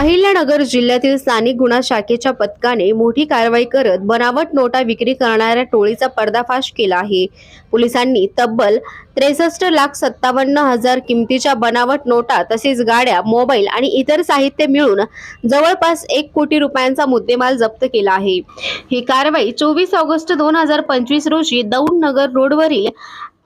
अहिल्यानगर जिल्ह्यातील स्थानिक गुन्हा शाखेच्या पथकाने मोठी कारवाई करत बनावट नोटा विक्री करणाऱ्या टोळीचा पर्दाफाश केला आहे. पोलिसांनी तब्बल त्रेसष्ट लाख सत्तावन्न हजार किमतीच्या बनावट नोटा तसेच गाड्या मोबाईल आणि इतर साहित्य मिळून जवळपास एक कोटी रुपयांचा मुद्देमाल जप्त केला आहे. ही कारवाई चोवीस ऑगस्ट दोन हजार पंचवीस रोजी दौंड नगर रोडवरील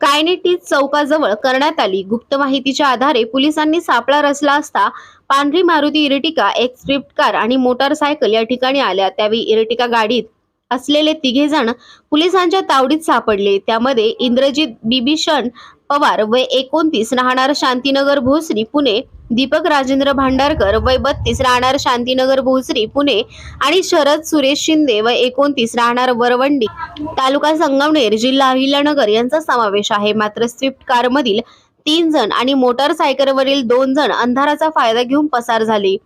कायनेटीज चौकाजवळ करण्यात आली. गुप्त माहितीच्या आधारे पोलिसांनी सापळा रचला असता पांढरी मारुती इर्टिका एक स्विफ्ट कार आणि मोटारसायकल या ठिकाणी आल्या. त्यावेळी इर्टिका गाडीत असलेले तिघे जण पोलिसांच्या तावडीत सापडले. त्यामध्ये इंद्रजित बिभीषण पवार वय एकोणतीस राहणार शांतीनगर भोसरी पुणे दीपक राजेंद्र भांडारकर वय बत्तीस राहणार शांतीनगर भोसरी पुणे आणि शरद सुरेश शिंदे व एकोणतीस राहणार वरवंडी. तालुका संगमनेर जिल्हा अहिल्यानगर यांचा समावेश आहे. मात्र स्विफ्ट कारमधील तीन जण आणि मोटारसायकलवरील दोन जण अंधाराचा फायदा घेऊन पसार झाले.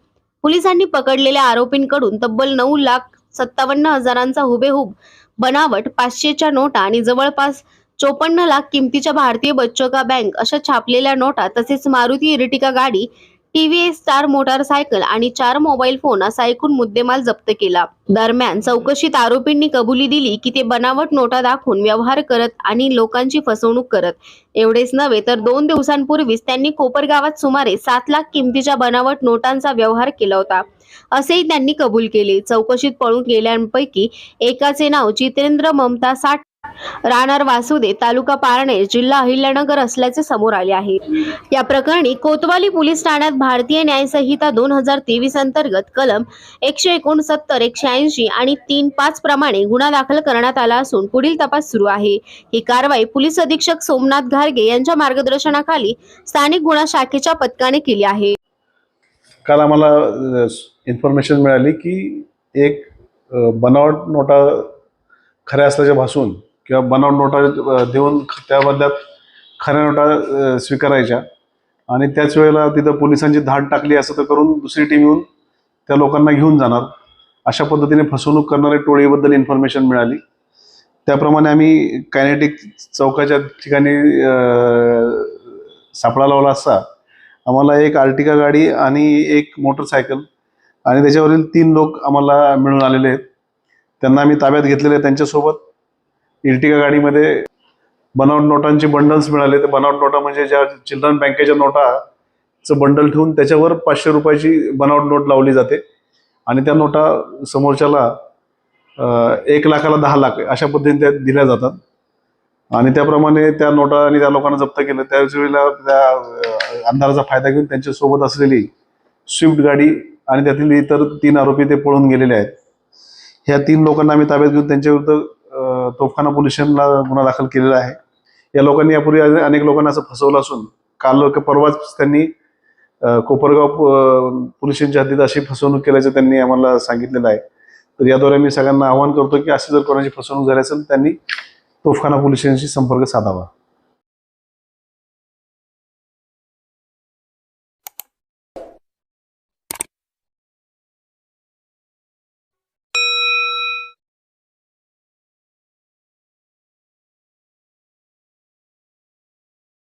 पोलिसांनी पकडलेल्या आरोपींकडून तब्बल नऊ लाख सत्तावन्न हजारांचा हुबेहूब बनावट पाचशेच्या नोटा आणि जवळपास चोपन्न लाख किमतीच्या भारतीय बच्चोका बँक अशा छापलेल्या नोटा तसेच मारुती इरिटिका गाडी टीव्हीएस स्टार मोटारसायकल आणि चार मोबाईल फोन असा एकूण मुद्देमाल जप्त केला. दरम्यान चौकशीत आरोपींनी कबुली दिली की ते बनावट नोटा दाखवून व्यवहार करत आणि लोकांची फसवणूक करत. एवढेच नव्हे तर दोन दिवसांपूर्वीच त्यांनी कोपरगावात सुमारे सात लाख किमतीच्या बनावट नोटांचा व्यवहार केला होता. असेही त्यांनी कबूल केले. चौकशीत पळून गेल्यांपैकी एकाचे नाव जितेंद्र ममता साठ राहणार वासुदे तालुका पारणे जिल्हा अहिल्यानगर असल्याचे समोर आले आहे. या प्रकरणी कोतवाली पोलीस ठाण्यात भारतीय न्यायसंहिता दोन हजार तेवीस अंतर्गत कलम एकशे एकोणसत्तर एकशे ऐंशी आणि तीन पाच प्रमाणे गुन्हा दाखल करण्यात आला असून पुढील तपास सुरू आहे. ही कारवाई पोलीस अधीक्षक सोमनाथ घारगे यांच्या मार्गदर्शनाखाली स्थानिक गुन्हा शाखेच्या पथकाने केली आहे. काल आम्हाला इन्फॉर्मेशन मिळाली की एक बनावट नोटा खऱ्या असल्याचे भासून किंवा बनावट नोटा देऊन त्या बदल्यात खऱ्या नोटा स्वीकारायच्या. आणि त्याच वेळेला तिथं पोलिसांची धाड टाकली असं तर करून दुसरी टीम येऊन त्या लोकांना घेऊन जाणार. अशा पद्धतीने फसवणूक करणाऱ्या टोळीबद्दल इन्फॉर्मेशन मिळाली. त्याप्रमाणे आम्ही कायनेटिक चौकाच्या ठिकाणी सापळा लावला असता. आम्हाला एक आर्टिका गाडी आणि एक मोटरसायकल आणि त्याच्यावरील तीन लोक आम्हाला मिळून आलेले आहेत. त्यांना आम्ही ताब्यात घेतलेले आहे त्यांच्यासोबत. इर्टिका गाडीमध्ये बनावट नोटांचे बंडल्स मिळाले. ते बनावट नोटा म्हणजे ज्या चिल्ड्रन बँकेच्या नोटाचं बंडल ठेवून त्याच्यावर पाचशे रुपयाची बनावट नोट लावली जाते. आणि त्या नोटा समोरच्याला एक लाखाला दहा लाख अशा पद्धतीने त्या दिल्या जातात. आणि त्याप्रमाणे त्या नोटा आणि त्या लोकांना जप्त केलं. त्याच वेळेला त्या अंधाराचा फायदा घेऊन त्यांच्यासोबत असलेली स्विफ्ट गाडी आणि त्यातील इतर तीन आरोपी ते पळून गेलेले आहेत. ह्या तीन लोकांना आम्ही ताब्यात घेऊन त्यांच्याविरुद्ध तोफखाना पोलिसांना गुन्हा दाखल केलेला आहे. या लोकांनी यापूर्वी अनेक लोकांना असं फसवलं असून काल परवाच त्यांनी कोपरगाव पोलिसांच्या हद्दीत अशी फसवणूक केल्याचं त्यांनी आम्हाला सांगितलेलं आहे. तर याद्वारे मी सगळ्यांना आवाहन करतो की अशी जर कोणाची फसवणूक झाली असेल त्यांनी तोफखाना पोलिसांशी संपर्क साधावा.